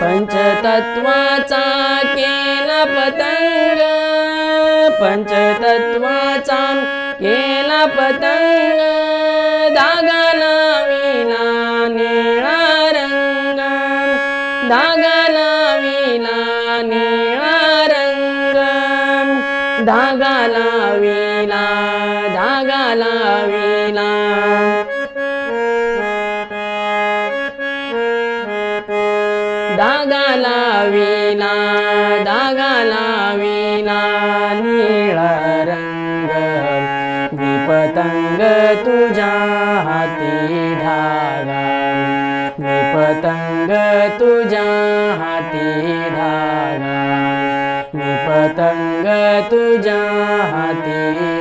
पंचतत्वाचा केला पतंग. पंचतत्वाचा केला पतंग. धागा लाविला निळा रंग. धागा लाविला निळा रंग. धागा विला धागा विला धागा लाविला धागा लाविला निळा रंग मी पतंग तुझ्या हाती धागा. मी पतंग तुझ्या हाती धागा. मी पतंग तुझ्या हाती